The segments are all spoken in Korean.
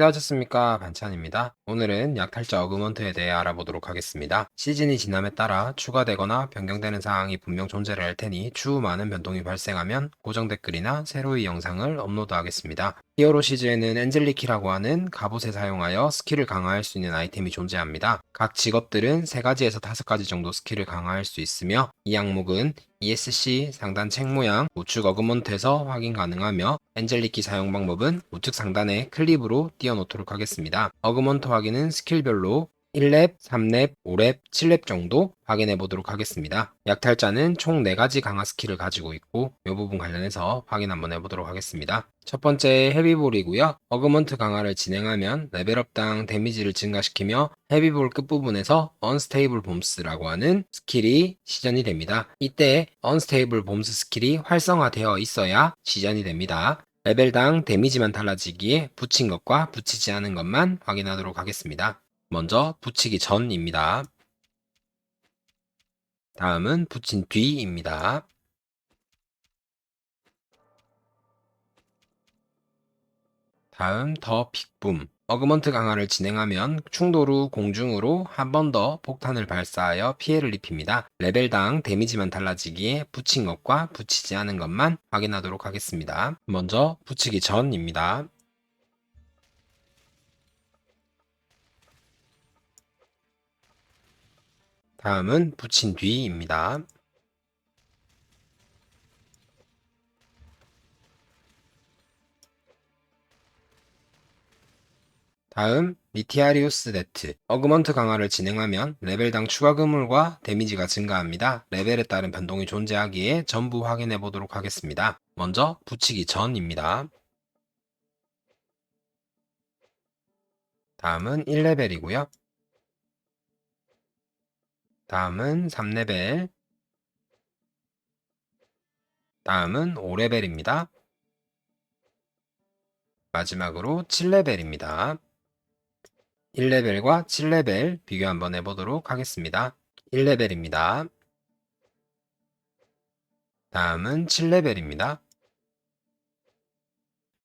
식사하셨습니까? 반찬입니다. 오늘은 약탈자 어그먼트에 대해 알아보도록 하겠습니다. 시즌이 지남에 따라 추가되거나 변경되는 사항이 분명 존재를 할 테니 추후 많은 변동이 발생하면 고정 댓글이나 새로이 영상을 업로드하겠습니다. 히어로 시즈에는 엔젤리키라고 하는 갑옷에 사용하여 스킬을 강화할 수 있는 아이템이 존재합니다. 각 직업들은 3가지에서 5가지 정도 스킬을 강화할 수 있으며 이 항목은 ESC 상단 책 모양 우측 어그먼트에서 확인 가능하며 엔젤리키 사용 방법은 우측 상단에 클립으로 띄워놓도록 하겠습니다. 어그먼트 확인은 스킬별로 1렙, 3렙, 5렙, 7렙 정도 확인해 보도록 하겠습니다. 약탈자는 총 4가지 강화 스킬을 가지고 있고 이 부분 관련해서 확인 한번 해보도록 하겠습니다. 첫 번째 헤비볼이고요. 어그먼트 강화를 진행하면 레벨업당 데미지를 증가시키며 헤비볼 끝부분에서 언스테이블 봄스라고 하는 스킬이 시전이 됩니다. 이때 언스테이블 봄스 스킬이 활성화되어 있어야 시전이 됩니다. 레벨당 데미지만 달라지기에 붙인 것과 붙이지 않은 것만 확인하도록 하겠습니다. 먼저 붙이기 전입니다. 다음은 붙인 뒤입니다. 다음 더 빅붐 어그먼트 강화를 진행하면 충돌 후 공중으로 한 번 더 폭탄을 발사하여 피해를 입힙니다. 레벨당 데미지만 달라지기에 붙인 것과 붙이지 않은 것만 확인하도록 하겠습니다. 먼저 붙이기 전입니다. 다음은 붙인 뒤입니다. 다음 미티아리우스 네트 어그먼트 강화를 진행하면 레벨당 추가 금물과 데미지가 증가합니다. 레벨에 따른 변동이 존재하기에 전부 확인해 보도록 하겠습니다. 먼저 붙이기 전입니다. 다음은 1레벨이고요. 다음은 3레벨. 다음은 5레벨입니다. 마지막으로 7레벨입니다. 1레벨과 7레벨 비교 한번 해보도록 하겠습니다. 1레벨입니다. 다음은 7레벨입니다.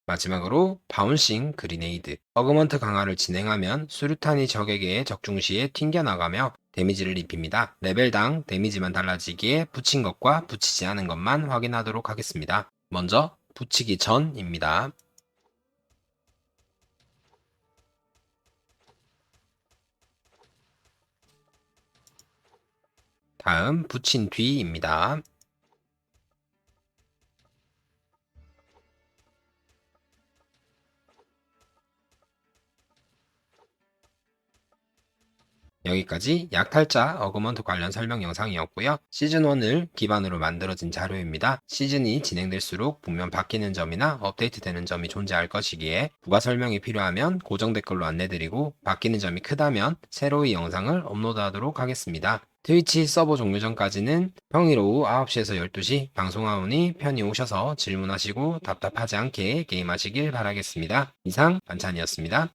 마지막으로 바운싱 그리네이드 어그먼트 강화를 진행하면 수류탄이 적에게 적중 시에 튕겨나가며 데미지를 입힙니다. 레벨당 데미지만 달라지기에 붙인 것과 붙이지 않은 것만 확인하도록 하겠습니다. 먼저 붙이기 전입니다. 다음 붙인 뒤입니다. 여기까지 약탈자 어그먼트 관련 설명 영상이었고요. 시즌1을 기반으로 만들어진 자료입니다. 시즌이 진행될수록 분명 바뀌는 점이나 업데이트되는 점이 존재할 것이기에 부가 설명이 필요하면 고정 댓글로 안내드리고 바뀌는 점이 크다면 새로이 영상을 업로드하도록 하겠습니다. 트위치 서버 종료 전까지는 평일 오후 9시에서 12시 방송하오니 편히 오셔서 질문하시고 답답하지 않게 게임하시길 바라겠습니다. 이상 반찬이었습니다.